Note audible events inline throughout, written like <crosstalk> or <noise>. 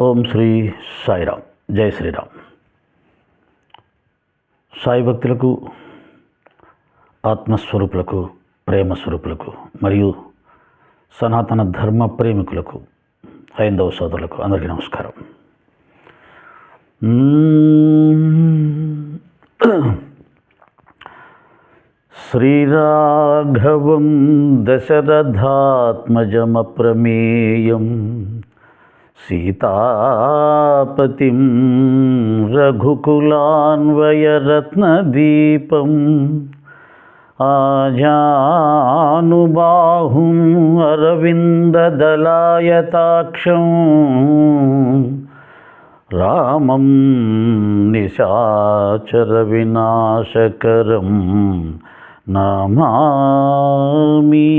ఓం శ్రీ సాయిరామ్. జై శ్రీరామ్. సాయి భక్తులకు ఆత్మస్వరూపులకు ప్రేమ స్వరూపులకు మరియు సనాతన ధర్మ ప్రేమికులకు హైందవ సోదరులకు అందరికీ నమస్కారం. మ్మ్. శ్రీరాఘవం దశరథాత్మజమప్రమేయం. సీతాపతిం రఘుకులాన్వయరత్నదీపం ఆజానుబాహుం అరవిందదలాయతాక్షం రామం నిశాచర వినాశకరం నమామి.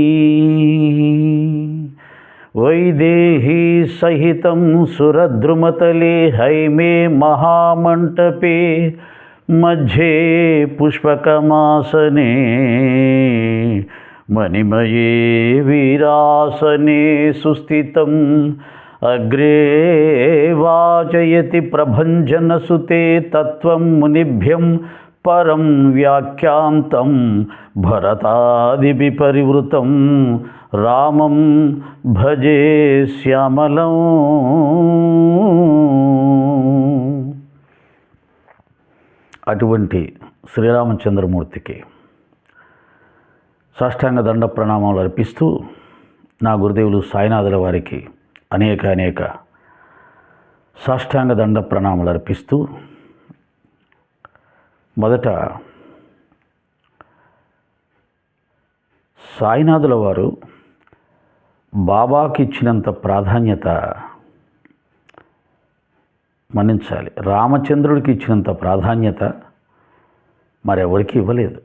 వైదేహీ సహితం సురద్రుమతలే హైమే మహామంటపే మధ్యే పుష్పకమాసనే మణిమయే వీరాసనే సుస్థితం. అగ్రే వాచయతి ప్రభంజనసుతే తత్వం మునిభ్యం పరం వ్యాఖ్యాంతం భరతాదిభి పరివృతం రామం భజే శ్యామలం. అటువంటి శ్రీరామచంద్రమూర్తికి సాష్టాంగ దండ ప్రణామాలు అర్పిస్తూ నా గురుదేవులు సాయినాథుల వారికి అనేక అనేక సాష్టాంగ దండ ప్రణామాలు అర్పిస్తూ మొదట సాయినాథుల వారు బాబాకి ఇచ్చినంత ప్రాధాన్యత మన్నించాలి. రామచంద్రుడికి ఇచ్చినంత ప్రాధాన్యత మరెవరికి ఇవ్వలేదు.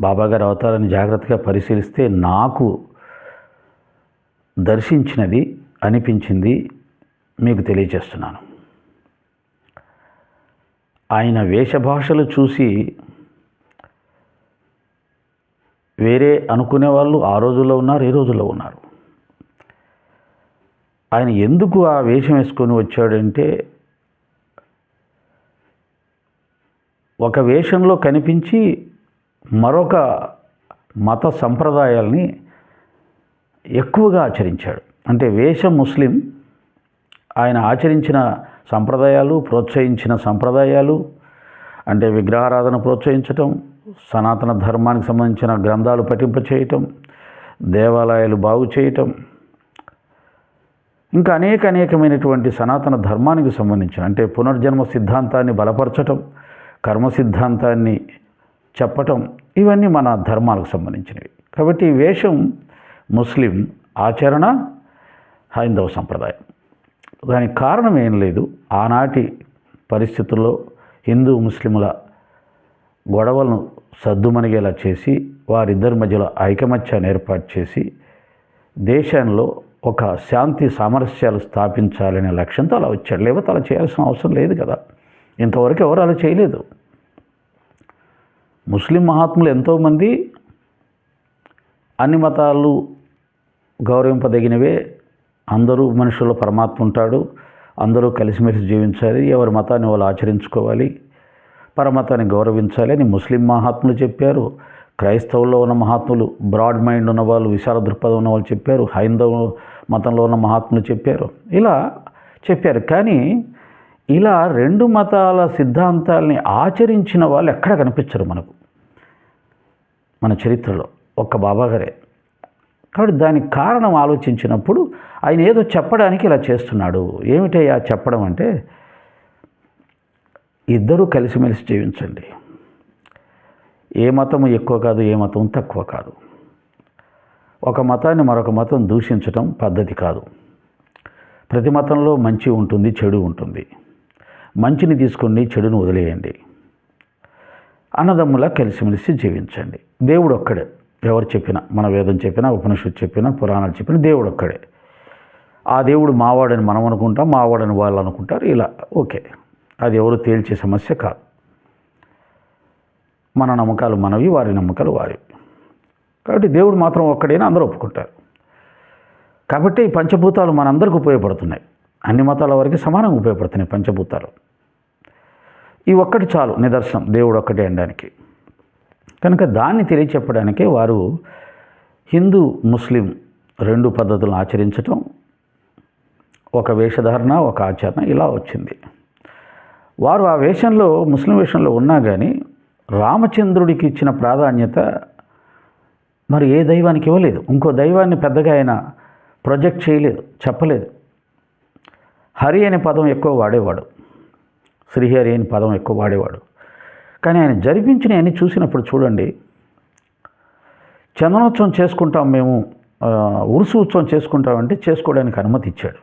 బాబాగారి అవతారాన్ని జాగ్రత్తగా పరిశీలిస్తే నాకు దర్శించినది అనిపించింది మీకు తెలియజేస్తున్నాను. ఆయన వేషభాషలు చూసి వేరే అనుకునే వాళ్ళు ఆ రోజుల్లో ఉన్నారు ఈ రోజుల్లో ఉన్నారు. ఆయన ఎందుకు ఆ వేషం వేసుకొని వచ్చాడంటే ఒక వేషంలో కనిపించి మరొక మత సంప్రదాయాల్ని ఎక్కువగా ఆచరించాడు. అంటే వేషం ముస్లిం ఆయన ఆచరించిన సంప్రదాయాలు ప్రోత్సహించిన సంప్రదాయాలు అంటే విగ్రహారాధన ప్రోత్సహించటం సనాతన ధర్మానికి సంబంధించిన గ్రంథాలు పఠింపచేయటం దేవాలయాలు బాగు చేయటం ఇంకా అనేక అనేకమైనటువంటి సనాతన ధర్మానికి సంబంధించిన అంటే పునర్జన్మ సిద్ధాంతాన్ని బలపరచటం కర్మ సిద్ధాంతాన్ని చెప్పటం ఇవన్నీ మన ధర్మాలకు సంబంధించినవి. కాబట్టి వేషం ముస్లిం ఆచరణ హైందవ సంప్రదాయం. దానికి కారణం ఏం లేదు. ఆనాటి పరిస్థితుల్లో హిందూ ముస్లిముల గొడవలను సద్దుమణిగేలా చేసి వారిద్దరి మధ్యలో ఐకమత్యాన్ని ఏర్పాటు చేసి దేశంలో ఒక శాంతి సామరస్యాలు స్థాపించాలనే లక్ష్యంతో అలా వచ్చాడు లేకపోతే అలా చేయాల్సిన అవసరం లేదు కదా. ఇంతవరకు ఎవరు అలా చేయలేదు. ముస్లిం మహాత్ములు ఎంతోమంది అన్ని మతాలు గౌరవింపదగినవే. అందరూ మనుషుల్లో పరమాత్మ ఉంటాడు. అందరూ కలిసిమెలిసి జీవించాలి. ఎవరి మతాన్ని వాళ్ళు ఆచరించుకోవాలి. పరమతాన్ని గౌరవించాలి అని ముస్లిం మహాత్ములు చెప్పారు. క్రైస్తవుల్లో ఉన్న మహాత్ములు బ్రాడ్ మైండ్ ఉన్న వాళ్ళు విశాల దృక్పథం ఉన్న వాళ్ళు చెప్పారు. హైందవ మతంలో ఉన్న మహాత్ములు చెప్పారు. ఇలా చెప్పారు. కానీ ఇలా రెండు మతాల సిద్ధాంతాలని ఆచరించిన వాళ్ళు ఎక్కడ కనిపించరు మనకు. మన చరిత్రలో. ఒక్క బాబాగారే. కాబట్టి దానికి కారణం ఆలోచించినప్పుడు ఆయన ఏదో చెప్పడానికి ఇలా చేస్తున్నాడు. ఏమిటయ్యా చెప్పడం అంటే ఇద్దరూ కలిసిమెలిసి జీవించండి. ఏ మతం ఎక్కువ కాదు ఏ మతం తక్కువ కాదు. ఒక మతాన్ని మరొక మతం దూషించటం పద్ధతి కాదు. ప్రతి మతంలో మంచి ఉంటుంది చెడు ఉంటుంది. మంచిని తీసుకోండి చెడును వదిలేయండి. అన్నదమ్ములా కలిసిమెలిసి జీవించండి. దేవుడు ఒక్కడే. ఎవరు చెప్పినా మన వేదం చెప్పినా ఉపనిషత్తు చెప్పినా పురాణాలు చెప్పినా దేవుడు ఒక్కడే. ఆ దేవుడు మావాడని మనం అనుకుంటాం మావాడని వాళ్ళు అనుకుంటారు ఇలా. ఓకే. అది ఎవరు తేల్చే సమస్య కాదు. మన నమ్మకాలు మనవి వారి నమ్మకాలు వారివి. కాబట్టి దేవుడు మాత్రం ఒక్కడేనా అందరూ ఒప్పుకుంటారు. కాబట్టి ఈ పంచభూతాలు మనందరికి ఉపయోగపడుతున్నాయి. అన్ని మతాల వారికి సమానంగా ఉపయోగపడుతున్నాయి పంచభూతాలు. ఈ ఒక్కటి చాలు నిదర్శనం దేవుడు ఒక్కటే అనడానికి. కనుక దాన్ని తెలియచెప్పడానికే వారు హిందూ ముస్లిం రెండు పద్ధతులను ఆచరించటం ఒక వేషధారణ ఒక ఆచరణ ఇలా వచ్చింది. వారు ఆ వేషంలో ముస్లిం వేషంలో ఉన్నా కానీ రామచంద్రుడికి ఇచ్చిన ప్రాధాన్యత మరి ఏ దైవానికి ఇవ్వలేదు. ఇంకో దైవాన్ని పెద్దగా ఆయన ప్రొజెక్ట్ చేయలేదు చెప్పలేదు. హరి అనే పదం ఎక్కువ వాడేవాడు. శ్రీహరి అనే పదం ఎక్కువ వాడేవాడు. కానీ ఆయన జరిపించినవన్నీ చూసినప్పుడు చూడండి చందనోత్సవం చేసుకుంటాం మేము ఉరుసు ఉత్సవం చేసుకుంటామంటే చేసుకోవడానికి అనుమతి ఇచ్చాడు.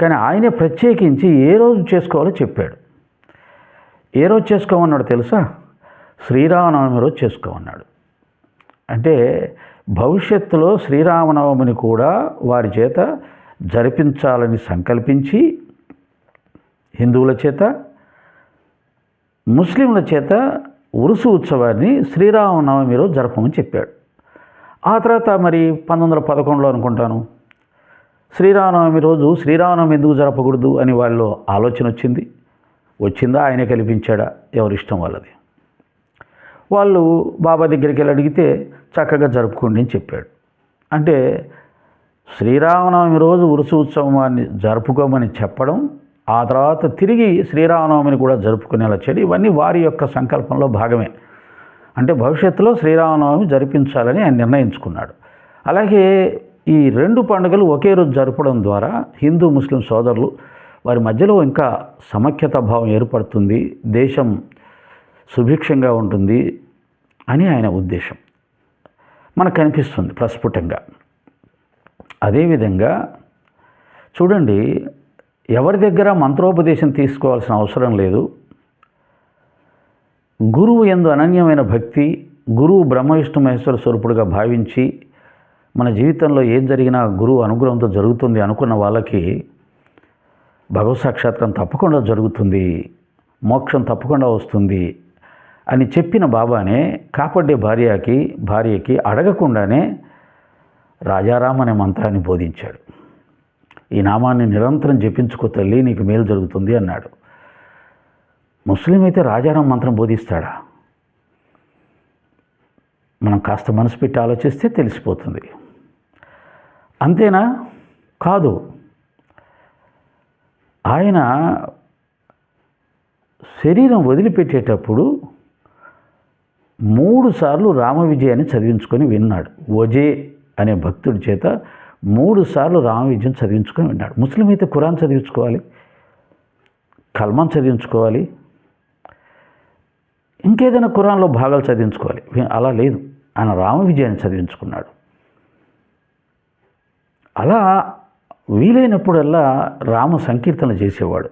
కానీ ఆయనే ప్రత్యేకించి ఏ రోజు చేసుకోవాలో చెప్పాడు. ఏ రోజు చేసుకోమన్నాడు తెలుసా? శ్రీరామనవమి రోజు చేసుకోమన్నాడు. అంటే భవిష్యత్తులో శ్రీరామనవమిని కూడా వారి చేత జరిపించాలని సంకల్పించి హిందువుల చేత ముస్లింల చేత ఉరుసు ఉత్సవాన్ని శ్రీరామనవమి రోజు జరపమని చెప్పాడు. ఆ తర్వాత మరి పంతొమ్మిది వందల పదకొండులో అనుకుంటాను. శ్రీరామనవమి రోజు శ్రీరామనవమి ఎందుకు జరపకూడదు అని వాళ్ళు ఆలోచన వచ్చింది. వచ్చిందా? ఆయనే కల్పించాడా? ఎవరి ఇష్టం వాళ్ళది? వాళ్ళు బాబా దగ్గరికి వెళ్ళి అడిగితే చక్కగా జరుపుకోండి అని చెప్పాడు. అంటే శ్రీరామనవమి రోజు ఉరుసు ఉత్సవాన్ని జరుపుకోమని చెప్పడం ఆ తర్వాత తిరిగి శ్రీరామనవమిని కూడా జరుపుకునేలా చేయడం ఇవన్నీ వారి యొక్క సంకల్పంలో భాగమే. అంటే భవిష్యత్తులో శ్రీరామనవమి జరిపించాలని ఆయన నిర్ణయించుకున్నాడు. అలాగే ఈ రెండు పండుగలు ఒకే రోజు జరపడం ద్వారా హిందూ ముస్లిం సోదరులు వారి మధ్యలో ఇంకా సమైక్యత భావం ఏర్పడుతుంది. దేశం సుభిక్షంగా ఉంటుంది అని ఆయన ఉద్దేశం. మనకు కనిపిస్తుంది ప్రస్ఫుటంగా. అదేవిధంగా చూడండి ఎవరి దగ్గర మంత్రోపదేశం తీసుకోవాల్సిన అవసరం లేదు. గురువు ఎందు అనన్యమైన భక్తి గురువు బ్రహ్మ విష్ణు మహేశ్వర స్వరూపుడుగా భావించి మన జీవితంలో ఏం జరిగినా గురువు అనుగ్రహంతో జరుగుతుంది అనుకున్న వాళ్ళకి భగవత్ సాక్షాత్కారం తప్పకుండా జరుగుతుంది మోక్షం తప్పకుండా వస్తుంది అని చెప్పిన బాబానే కాపాడే భార్యకి భార్యకి అడగకుండానే రాజారాం అనే మంత్రాన్ని బోధించాడు. ఈ నామాన్ని నిరంతరం జపించుకో తల్లి నీకు మేలు జరుగుతుంది అన్నాడు. ముస్లిం అయితే రాజారాం మంత్రం బోధిస్తాడా? మనం కాస్త మనసు పెట్టి ఆలోచిస్తే తెలిసిపోతుంది. అంతేనా? కాదు. ఆయన శరీరం వదిలిపెట్టేటప్పుడు మూడు సార్లు రామ విజయాన్ని చదివించుకొని విన్నాడు. వజే అనే భక్తుడి చేత మూడు సార్లు రామ విజయం చదివించుకొని విన్నాడు ముస్లిం అయితే ఖురాన్ చదివించుకోవాలి కల్మాన్ చదివించుకోవాలి ఇంకేదైనా ఖురాన్లో భాగాలు చదివించుకోవాలి. అలా లేదు. ఆయన రామ విజయాన్ని చదివించుకున్నాడు. అలా వీలైనప్పుడల్లా రామ సంకీర్తన చేసేవాడు.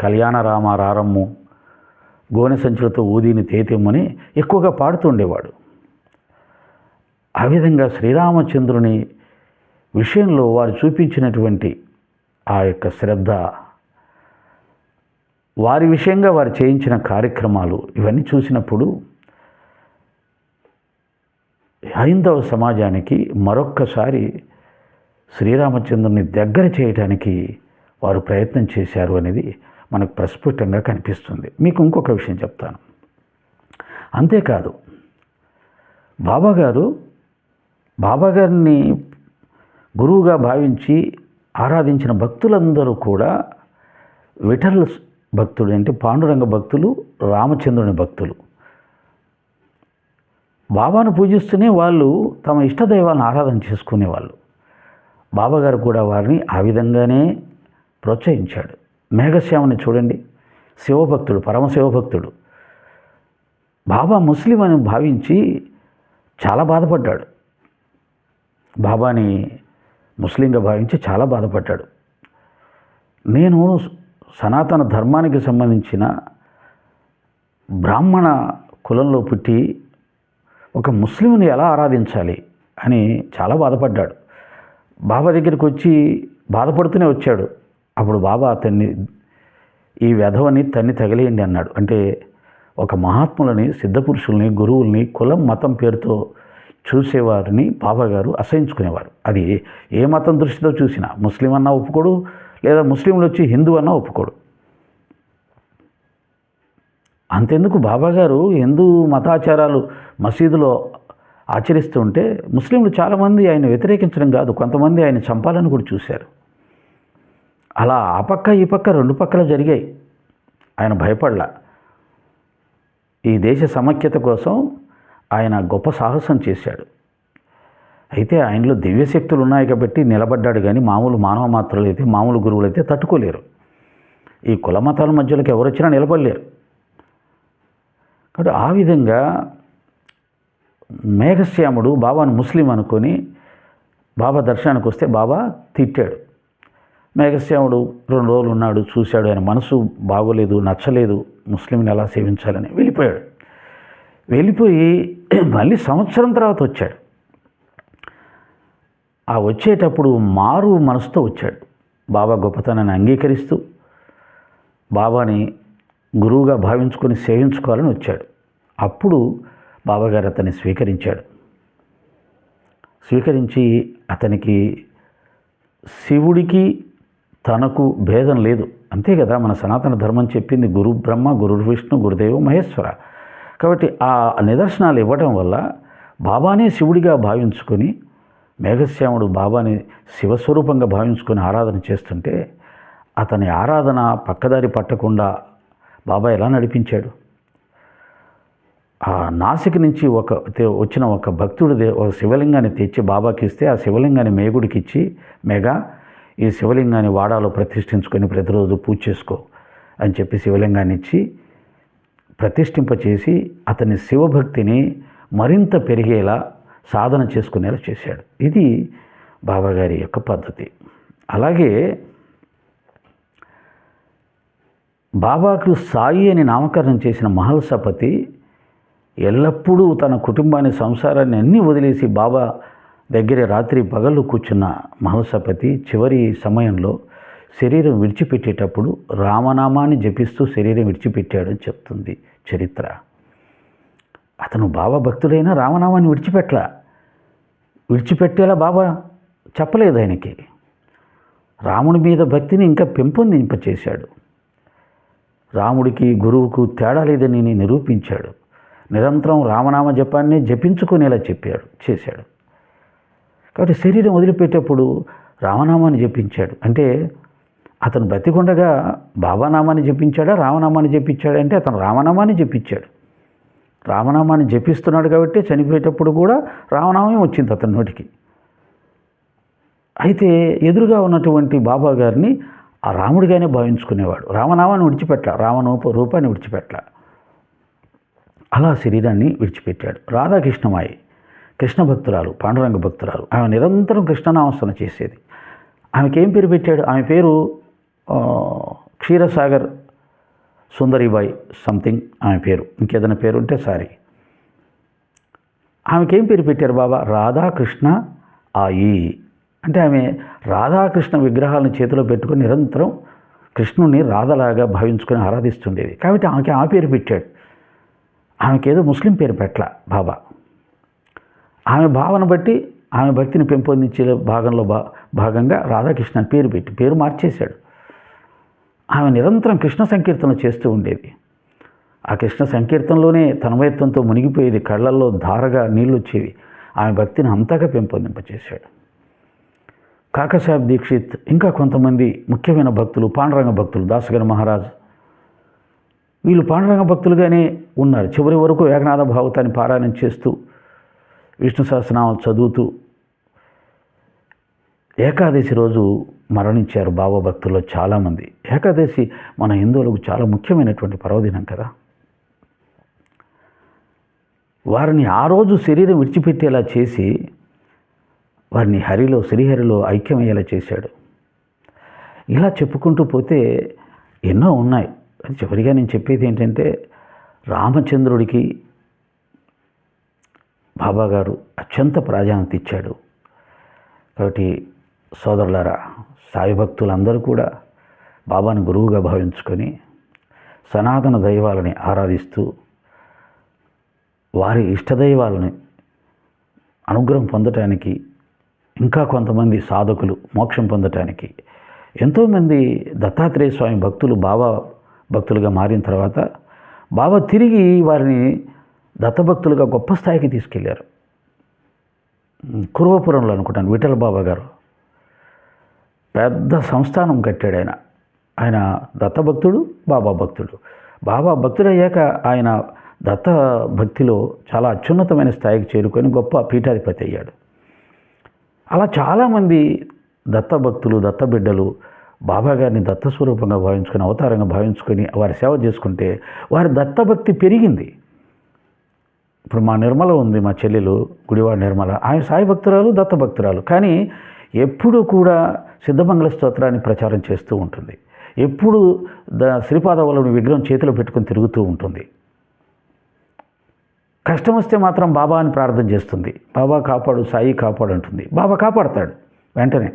కళ్యాణ రామ రారమ్ము గోనె సంచులతో ఊదిని తేతెమ్మని ఎక్కువగా పాడుతూ ఉండేవాడు. ఆ విధంగా శ్రీరామచంద్రుని విషయంలో వారు చూపించినటువంటి ఆ యొక్క శ్రద్ధ వారి విషయంగా వారు చేయించిన కార్యక్రమాలు ఇవన్నీ చూసినప్పుడు హైందవ సమాజానికి మరొక్కసారి శ్రీరామచంద్రుని దగ్గర చేయడానికి వారు ప్రయత్నం చేశారు అనేది మనకు ప్రస్ఫుటంగా కనిపిస్తుంది. మీకు ఇంకొక విషయం చెప్తాను. అంతేకాదు బాబాగారు బాబాగారిని గురువుగా భావించి ఆరాధించిన భక్తులందరూ కూడా విఠల్ భక్తుడు అంటే పాండురంగ భక్తులు రామచంద్రుని భక్తులు. బాబాను పూజిస్తూనే వాళ్ళు తమ ఇష్టదైవాలను ఆరాధన చేసుకునేవాళ్ళు. బాబాగారు కూడా వారిని ఆ విధంగానే ప్రోత్సహించాడు. మేఘశ్యామని చూడండి శివభక్తుడు పరమ శివభక్తుడు. బాబా ముస్లిం అని భావించి చాలా బాధపడ్డాడు. బాబాని ముస్లింగా భావించి చాలా బాధపడ్డాడు. నేను సనాతన ధర్మానికి సంబంధించిన బ్రాహ్మణ కులంలో పుట్టి ఒక ముస్లింని ఎలా ఆరాధించాలి అని చాలా బాధపడ్డాడు. బాబా దగ్గరికి వచ్చి బాధపడుతూనే వచ్చాడు. అప్పుడు బాబా అతన్ని ఈ వెధవని తన్ని తగిలేయండి అన్నాడు. అంటే ఒక మహాత్ములని సిద్ధపురుషుల్ని గురువుల్ని కులం మతం పేరుతో చూసేవారిని బాబాగారు అసహించుకునేవారు. అది ఏ మతం దృష్టితో చూసినా ముస్లిం అన్నా ఒప్పుకోడు లేదా ముస్లింలు వచ్చి హిందూ అన్నా ఒప్పుకోడు. అంతెందుకు బాబాగారు హిందూ మతాచారాలు మసీదులో ఆచరిస్తుంటే ముస్లింలు చాలామంది ఆయన వ్యతిరేకించడం కాదు కొంతమంది ఆయన చంపాలని కూడా చూశారు. అలా ఆ పక్క ఈ పక్క రెండు పక్కల జరిగాయి. ఆయన భయపడలా. ఈ దేశ సమైక్యత కోసం ఆయన గొప్ప సాహసం చేశాడు. అయితే ఆయనలో దివ్యశక్తులు ఉన్నాయి కాబట్టి నిలబడ్డాడు కానీ మామూలు మానవ మాత్రలు అయితే మామూలు గురువులు అయితే తట్టుకోలేరు. ఈ కుల మతాల మధ్యలోకి ఎవరు వచ్చినా నిలబడలేరు. కాబట్టి ఆ విధంగా మేఘశ్యాముడు బాబాను ముస్లిం అనుకొని బాబా దర్శనానికి వస్తే బాబా తిట్టాడు. మేఘశ్యాముడు రెండు రోజులు ఉన్నాడు చూశాడు ఆయన మనసు బాగోలేదు నచ్చలేదు ముస్లింని ఎలా సేవించాలని వెళ్ళిపోయాడు. వెళ్ళిపోయి <clears throat> మళ్ళీ సంవత్సరం తర్వాత వచ్చాడు. ఆ వచ్చేటప్పుడు మారు మనసుతో వచ్చాడు. బాబా గొప్పతనాన్ని అంగీకరిస్తూ బాబాని గురువుగా భావించుకొని సేవించుకోవాలని వచ్చాడు. అప్పుడు బాబాగారు అతన్ని స్వీకరించాడు. స్వీకరించి అతనికి శివుడికి తనకు భేదం లేదు. అంతే కదా మన సనాతన ధర్మం చెప్పింది గురు బ్రహ్మ గురు విష్ణు గురుదేవ మహేశ్వర. కాబట్టి ఆ నిదర్శనాలు ఇవ్వడం వల్ల బాబానే శివుడిగా భావించుకొని మేఘశ్యాముడు బాబాని శివస్వరూపంగా భావించుకొని ఆరాధన చేస్తుంటే అతని ఆరాధన పక్కదారి పట్టకుండా బాబా ఎలా నడిపించాడు? ఆ నాసిక్ నుంచి ఒక వచ్చిన ఒక భక్తుడు ఒక శివలింగాన్ని తెచ్చి బాబాకి ఇస్తే ఆ శివలింగాన్ని మేగుడికి ఇచ్చి మేఘ ఈ శివలింగాన్ని వాడాలో ప్రతిష్ఠించుకొని ప్రతిరోజు పూజ చేసుకో అని చెప్పి శివలింగాన్ని ఇచ్చి ప్రతిష్ఠింపచేసి అతని శివభక్తిని మరింత పెరిగేలా సాధన చేసుకునేలా చేశాడు. ఇది బాబాగారి యొక్క పద్ధతి. అలాగే బాబాకు సాయి అని నామకరణం చేసిన మహల్సపతి ఎల్లప్పుడూ తన కుటుంబాన్ని సంసారాన్ని అన్నీ వదిలేసి బాబా దగ్గర రాత్రి పగళ్ళు కూర్చున్న మహల్సపతి చివరి సమయంలో శరీరం విడిచిపెట్టేటప్పుడు రామనామాన్ని జపిస్తూ శరీరం విడిచిపెట్టాడని చెప్తుంది చరిత్ర. అతను బాబా భక్తుడైనా రామనామాన్ని విడిచిపెట్టలా. విడిచిపెట్టేలా బాబా చెప్పలేదు ఆయనకి. రాముడి మీద భక్తిని ఇంకా పెంపొందింపచేశాడు. రాముడికి గురువుకు తేడా లేదని నిరూపించాడు. నిరంతరం రామనామ జపాన్ని జపించుకునేలా చెప్పాడు చేశాడు. కాబట్టి శరీరం వదిలిపెట్టేప్పుడు రామనామాన్ని జపించాడు. అంటే అతను బతికుండగా బాబానామాన్ని జపించాడా? రామనామాన్ని జపించాడా? అంటే అతను రామనామాన్ని జపించాడు. రామనామాన్ని జపిస్తున్నాడు కాబట్టి చనిపోయేటప్పుడు కూడా రామనామే వచ్చింది అతని నోటికి. అయితే ఎదురుగా ఉన్నటువంటి బాబా గారిని ఆ రాముడిగానే భావించుకునేవాడు. రామనామాన్ని విడిచిపెట్ల రామనూప రూపాన్ని విడిచిపెట్ల అలా శరీరాన్ని విడిచిపెట్టాడు. రాధాకృష్ణమాయి కృష్ణ భక్తురాలు పాండురంగ భక్తురాలు. ఆమె నిరంతరం కృష్ణనామస్మరణ చేసేది. ఆమెకి ఏం పేరు పెట్టాడు? ఆమె పేరు క్షీరసాగర్ సుందరిబాయి సంథింగ్ ఆమె పేరు. ఇంకేదైనా పేరు ఉంటే సారీ. ఆమెకేం పేరు పెట్టారు బాబా? రాధాకృష్ణ ఆయి. అంటే ఆమె రాధాకృష్ణ విగ్రహాలను చేతిలో పెట్టుకుని నిరంతరం కృష్ణుని రాధలాగా భావించుకొని ఆరాధిస్తుండేది. కాబట్టి ఆమెకి ఆ పేరు పెట్టాడు. ఆమెకి ఏదో ముస్లిం పేరు పెట్టల బాబా. ఆమె భావన బట్టి ఆమె భక్తిని పెంపొందించే భాగంలో భా భాగంగా రాధాకృష్ణ అని పేరు పెట్టి పేరు మార్చేశాడు. ఆమె నిరంతరం కృష్ణ సంకీర్తన చేస్తూ ఉండేది. ఆ కృష్ణ సంకీర్తనలోనే తన్మయత్వంతో మునిగిపోయేది కళ్ళల్లో ధారగా నీళ్ళు వచ్చేవి. ఆమె భక్తిని అంతగా పెంపొందింపచేశాడు. కాకసాబ్ దీక్షిత్ ఇంకా కొంతమంది ముఖ్యమైన భక్తులు పాండురంగ భక్తులు దాసగర మహారాజ్. వీళ్ళు పాండురంగ భక్తులుగానే ఉన్నారు. చివరి వరకు ఏకనాథ భావతాన్ని పారాయణం చేస్తూ విష్ణు సహస్రనామం చదువుతూ ఏకాదశి రోజు మరణించారు భావభక్తుల్లో చాలామంది. ఏకాదశి మన హిందువులకు చాలా ముఖ్యమైనటువంటి పర్వదినం కదా. వారిని ఆ రోజు శరీరం విడిచిపెట్టేలా చేసి వారిని హరిలో శ్రీహరిలో ఐక్యమయ్యేలా చేశాడు. ఇలా చెప్పుకుంటూ పోతే ఎన్నో ఉన్నాయి. అది చివరిగా నేను చెప్పేది ఏంటంటే రామచంద్రుడికి బాబాగారు అత్యంత ప్రాధాన్యత ఇచ్చాడు. కాబట్టి సోదరులారా సాయి భక్తులందరూ కూడా బాబాను గురువుగా భావించుకొని సనాతన దైవాలని ఆరాధిస్తూ వారి ఇష్టదైవాలని అనుగ్రహం పొందటానికి ఇంకా కొంతమంది సాధకులు మోక్షం పొందటానికి ఎంతోమంది దత్తాత్రేయ స్వామి భక్తులు బాబా భక్తులుగా మారిన తర్వాత బాబా తిరిగి వారిని దత్తభక్తులుగా గొప్ప స్థాయికి తీసుకెళ్ళారు. కురువపురంలో అనుకుంటాను విఠల బాబా గారు. పెద్ద సంస్థానం కట్టాడు ఆయన. ఆయన దత్తభక్తుడు బాబా భక్తుడు. బాబా భక్తుడు అయ్యాక ఆయన దత్త భక్తిలో చాలా అత్యున్నతమైన స్థాయికి చేరుకొని గొప్ప పీఠాధిపతి అయ్యాడు. అలా చాలామంది దత్త భక్తులు దత్త బిడ్డలు బాబా గారిని దత్త స్వరూపంగా భావించుకొని అవతారంగా భావించుకొని వారి సేవ చేసుకుంటే వారి దత్తభక్తి పెరిగింది. ఇప్పుడు మా నిర్మల ఉంది మా చెల్లెలు గుడివాడ నిర్మల. ఆయన సాయి భక్తురాలు దత్త భక్తురాలు కానీ ఎప్పుడు కూడా సిద్ధమంగళ స్తోత్రాన్ని ప్రచారం చేస్తూ ఉంటుంది. ఎప్పుడు ద శ్రీపాదవల్లుని విగ్రహం చేతిలో పెట్టుకొని తిరుగుతూ ఉంటుంది. కష్టం వస్తే మాత్రం బాబా అని ప్రార్థన చేస్తుంది. బాబా కాపాడు సాయి కాపాడు అంటుంది. బాబా కాపాడతాడు వెంటనే.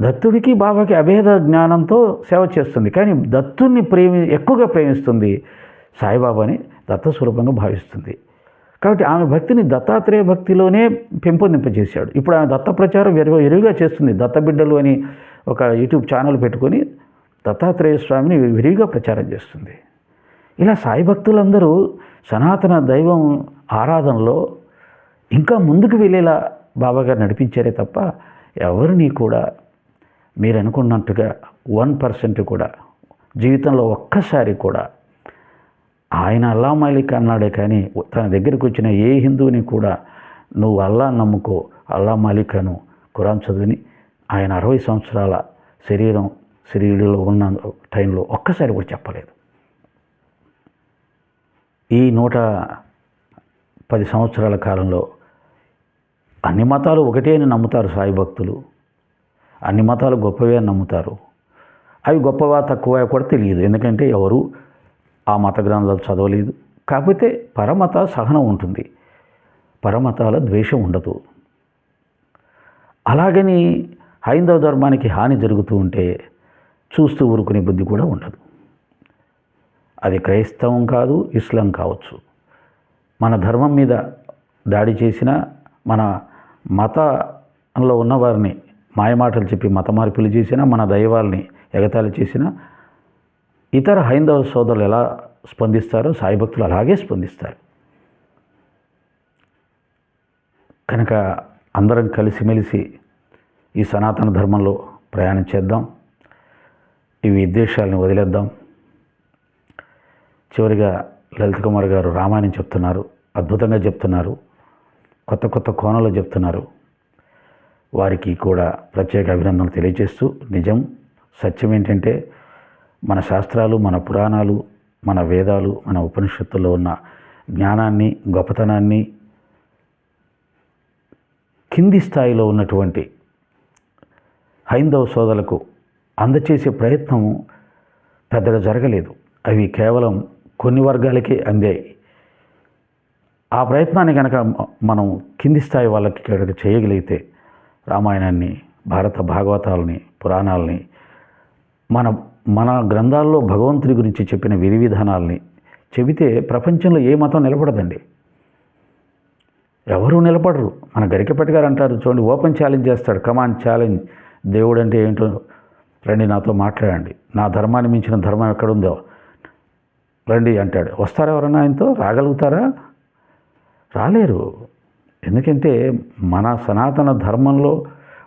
దత్తుడికి బాబాకి అభేద జ్ఞానంతో సేవ చేస్తుంది. కానీ దత్తుడిని ప్రేమి ఎక్కువగా ప్రేమిస్తుంది సాయిబాబాని దత్త స్వరూపంగా భావిస్తుంది. కాబట్టి ఆమె భక్తిని దత్తాత్రేయ భక్తిలోనే పెంపొందింపజేశాడు. ఇప్పుడు ఆమె దత్త ప్రచారం విరివ విరివిగా చేస్తుంది. దత్త బిడ్డలు అని ఒక యూట్యూబ్ ఛానల్ పెట్టుకొని దత్తాత్రేయ స్వామిని విరివిగా ప్రచారం చేస్తుంది. ఇలా సాయి భక్తులందరూ సనాతన దైవం ఆరాధనలో ఇంకా ముందుకు వెళ్ళేలా బాబాగారు నడిపించారే తప్ప ఎవరిని కూడా మీరు అనుకున్నట్టుగా వన్ పర్సెంట్ కూడా జీవితంలో ఒక్కసారి కూడా ఆయన అల్లా మాలిక్ అన్నాడే కానీ తన దగ్గరికి వచ్చిన ఏ హిందువుని కూడా నువ్వు అల్లా నమ్ముకో అల్లా మాలిక్ అను ఖురాన్ చదివిని ఆయన అరవై సంవత్సరాల శరీరం శరీరంలో ఉన్న టైంలో ఒక్కసారి కూడా చెప్పలేదు. ఈ నూట పది సంవత్సరాల కాలంలో అన్ని మతాలు ఒకటే అని నమ్ముతారు సాయి భక్తులు అన్ని మతాలు గొప్పవే అని నమ్ముతారు. అవి గొప్పవా తక్కువ కూడా తెలియదు. ఎందుకంటే ఎవరు ఆ మత గ్రంథాలు చదవలేదు. కాకపోతే పరమత సహనం ఉంటుంది. పరమతాల ద్వేషం ఉండదు. అలాగని హైందవ ధర్మానికి హాని జరుగుతూ ఉంటే చూస్తూ ఊరుకునే బుద్ధి కూడా ఉండదు. అది క్రైస్తవం కాదు ఇస్లాం కావచ్చు. మన ధర్మం మీద దాడి చేసిన మన మతంలో ఉన్నవారిని మాయమాటలు చెప్పి మత మార్పులు చేసినా మన దైవాల్ని ఎగతాళి చేసినా ఇతర హైందవ సోదరులు ఎలా స్పందిస్తారో సాయి భక్తులు అలాగే స్పందిస్తారు. కనుక అందరం కలిసిమెలిసి ఈ సనాతన ధర్మంలో ప్రయాణం చేద్దాం. ఈ విద్వేషాలను వదిలేద్దాం. చివరిగా లలిత్ కుమార్ గారు రామాయణం చెప్తున్నారు అద్భుతంగా చెప్తున్నారు కొత్త కొత్త కోణంలో చెప్తున్నారు. వారికి కూడా ప్రత్యేక అభినందనలు తెలియజేస్తూ నిజం సత్యం ఏంటంటే మన శాస్త్రాలు మన పురాణాలు మన వేదాలు మన ఉపనిషత్తుల్లో ఉన్న జ్ఞానాన్ని గొప్పతనాన్ని కింది స్థాయిలో ఉన్నటువంటి హైందవ సోదరులకు అందచేసే ప్రయత్నం పెద్దగా జరగలేదు. అవి కేవలం కొన్ని వర్గాలకే అందాయి. ఆ ప్రయత్నాన్ని కనుక మనం కింది స్థాయి వాళ్ళకి కనుక చేయగలిగితే రామాయణాన్ని భారత భాగవతాలని పురాణాలని మన మన గ్రంథాల్లో భగవంతుడి గురించి చెప్పిన విధి విధానాల్ని చెబితే ప్రపంచంలో ఏ మతం నిలబడదండి. ఎవరు నిలబడరు. మన గరికపట్టి గారు అంటారు చూడండి ఓపెన్ ఛాలెంజ్ చేస్తాడు. Come on challenge. దేవుడు అంటే ఏంటో రండి నాతో మాట్లాడండి. నా ధర్మాన్ని మించిన ధర్మం ఎక్కడుందో రండి అంటాడు. వస్తారా ఎవరన్నా ఆయనతో? రాగలుగుతారా? రాలేరు. ఎందుకంటే మన సనాతన ధర్మంలో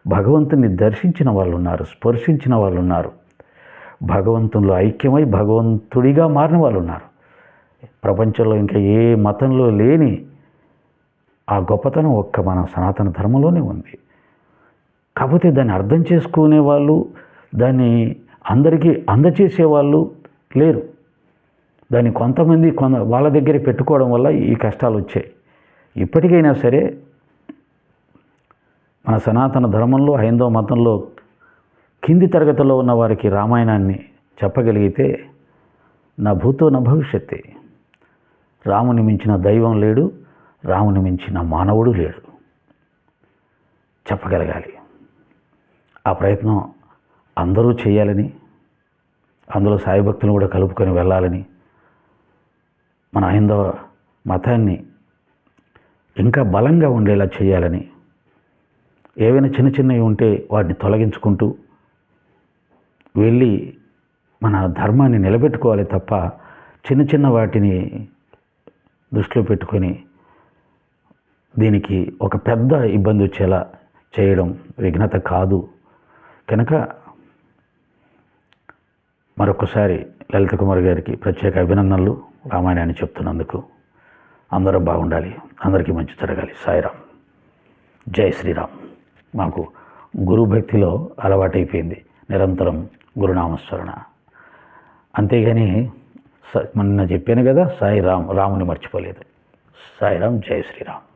భగవంతుని దర్శించిన వాళ్ళు ఉన్నారు స్పర్శించిన వాళ్ళు ఉన్నారు భగవంతుల్లో ఐక్యమై భగవంతుడిగా మారిన వాళ్ళు ఉన్నారు. ప్రపంచంలో ఇంకా ఏ మతంలో లేని ఆ గొప్పతనం ఒక్క మన సనాతన ధర్మంలోనే ఉంది. కాకపోతే దాన్ని అర్థం చేసుకునే వాళ్ళు దాన్ని అందరికీ అందచేసే వాళ్ళు లేరు. దాన్ని కొంతమంది కొంత వాళ్ళ దగ్గర పెట్టుకోవడం వల్ల ఈ కష్టాలు వచ్చాయి. ఇప్పటికైనా సరే మన సనాతన ధర్మంలో హైందవ మతంలో కింది తరగతిలో ఉన్న వారికి రామాయణాన్ని చెప్పగలిగితే నా భూతో నా భవిష్యత్తే. రాముని మించిన దైవం లేడు రాముని మించిన మానవుడు లేడు. చెప్పగలగాలి. ఆ ప్రయత్నం అందరూ చేయాలని అందులో సాయి భక్తులు కూడా కలుపుకొని వెళ్ళాలని మన హైందవ మతాన్ని ఇంకా బలంగా ఉండేలా చేయాలని ఏవైనా చిన్న చిన్నవి ఉంటే వాటిని తొలగించుకుంటూ వెళ్ళి మన ధర్మాన్ని నిలబెట్టుకోవాలి తప్ప చిన్న చిన్న వాటిని దృష్టిలో పెట్టుకొని దీనికి ఒక పెద్ద ఇబ్బంది వచ్చేలా చేయడం విఘ్నత కాదు. కనుక మరొకసారి లలిత కుమార్ గారికి ప్రత్యేక అభినందనలు. రామాయణాన్ని చెప్తున్నందుకు అందరూ బాగుండాలి. అందరికీ మంచి జరగాలి. సాయిరామ్. జై శ్రీరామ్. మాకు గురు భక్తిలో అలవాటైపోయింది. నిరంతరం గురునామస్మరణ. అంతేగాని స మొన్న చెప్పాను కదా సాయి రామ్ రాముని మర్చిపోలేదు. సాయిరామ్ జయ శ్రీరామ్.